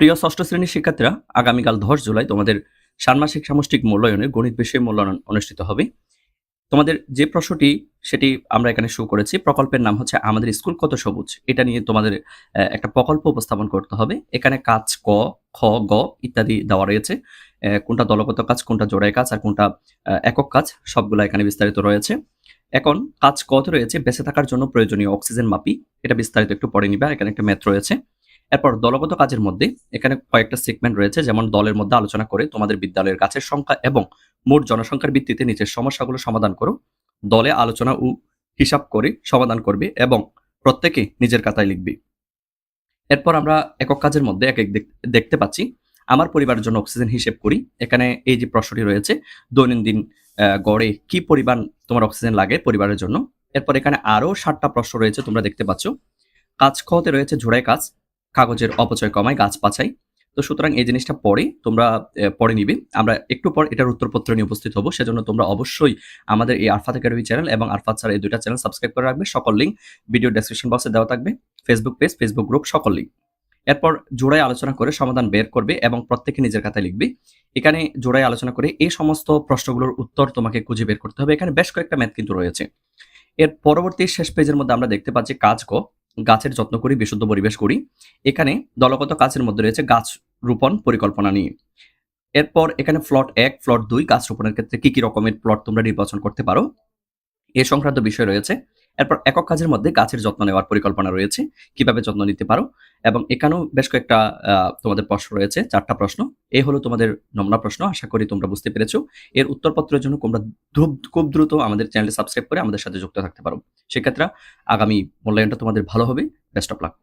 প্রিয় ষষ্ঠ শ্রেণির শিক্ষার্থীরা, আগামীকাল দশ জুলাই তোমাদের ষান্মাসিক সামষ্টিক মূল্যায়নের গণিত বিষয়ে মূল্যায়ন অনুষ্ঠিত হবে। তোমাদের যে প্রশ্নটি, সেটি আমরা এখানে শুরু করেছি। প্রকল্পের নাম হচ্ছে আমাদের স্কুল কত সবুজ? এটা নিয়ে তোমাদের একটা প্রকল্প উপস্থাপন করতে হবে। এখানে কাজ ক, খ, গ ইত্যাদি দেওয়া রয়েছে। কোনটা দলগত কাজ, কোনটা জোড়ায় কাজ, আর কোনটা একক কাজ, সবগুলো এখানে বিস্তারিত রয়েছে। এখন কাজ কত রয়েছে? বেঁচে থাকার জন্য প্রয়োজনীয় অক্সিজেন মাপি। এটা বিস্তারিত একটু পড়ে নিবা। এখানে একটা ম্যাথ রয়েছে। এরপর দলগত কাজের মধ্যে এখানে কয়েকটা সেগমেন্ট রয়েছে, যেমন দলের মধ্যে আলোচনা করে তোমাদের বিদ্যালয়ের গাছের সংখ্যা এবং মোট জনসংখ্যার ভিত্তিতে নিচের সমস্যাগুলো সমাধান করো। দলে আলোচনা ও হিসাব করে সমাধান করবে এবং প্রত্যেকে নিজের খাতায় লিখবে। এরপর আমরা একক কাজের মধ্যে এক এক দেখ- দেখতে পাচ্ছি। আমার পরিবারের জন্য অক্সিজেন হিসেব করি। এখানে এই যে প্রশ্নটি রয়েছে, দৈনন্দিন গড়ে কি পরিমাণ তোমার অক্সিজেন লাগে পরিবারের জন্য? এরপর এখানে আরও ষাটটা প্রশ্ন রয়েছে তোমরা দেখতে পাচ্ছ। কাজ খতে রয়েছে ঝোড়াই কাজ। কাগজের অপচয় কমায়, গাছ পাচাই তো সুতরাং এই জিনিসটা পরে তোমরা পড়ে নিবে। আমরা একটু পর এটার উত্তরপত্র নিয়ে উপস্থিত হব। সেজন্য তোমরা অবশ্যই আমাদের এই আরফাত একাডেমি চ্যানেল এবং আরফাত স্যার এই দুইটা চ্যানেল সাবস্ক্রাইব করে রাখবে। সকল লিঙ্ক ভিডিও ডেসক্রিপশন বক্সে দেওয়া থাকবে। ফেসবুক পেজ ফেসবুক গ্রুপ সকল লিঙ্ক এরপর জোড়ায় আলোচনা করে সমাধান বের করবে এবং প্রত্যেকে নিজের খাতায় লিখবে। এখানে জোড়ায় আলোচনা করে এই সমস্ত প্রশ্নগুলোর উত্তর তোমাকে খুঁজে বের করতে হবে। এখানে বেশ কয়েকটা ম্যাথ কিন্তু রয়েছে। এর পরবর্তী শেষ পেজের মধ্যে আমরা দেখতে পাচ্ছি কাজ ক। গাছের যত্ন করি, বিশুদ্ধ পরিবেশ করি। এখানে দলগত কাজের মধ্যে রয়েছে গাছ রোপণ পরিকল্পনা নিয়ে। এরপর এখানে ফ্লট এক ফ্লট দুই গাছ রোপণের ক্ষেত্রে কি কি রকমের প্লট তোমরা নির্বাচন করতে পারো। এ সংক্রান্ত বিষয় রয়েছে। এরপর একক কাজের মধ্যে গাছের যত্ন নেওয়ার পরিকল্পনা রয়েছে। কীভাবে যত্ন নিতে পারো? এবং এখানেও বেশ কয়েকটা তোমাদের প্রশ্ন রয়েছে, চারটা প্রশ্ন। এই হলো তোমাদের নমুনা প্রশ্ন, আশা করি তোমরা বুঝতে পেরেছ। এর উত্তরপত্রের জন্য তোমরা খুব দ্রুত আমাদের চ্যানেলে সাবস্ক্রাইব করে আমাদের সাথে যুক্ত থাকতে পারো। সেক্ষেত্রে আগামী মূল্যায়নটা তোমাদের ভালো হবে। Best of luck.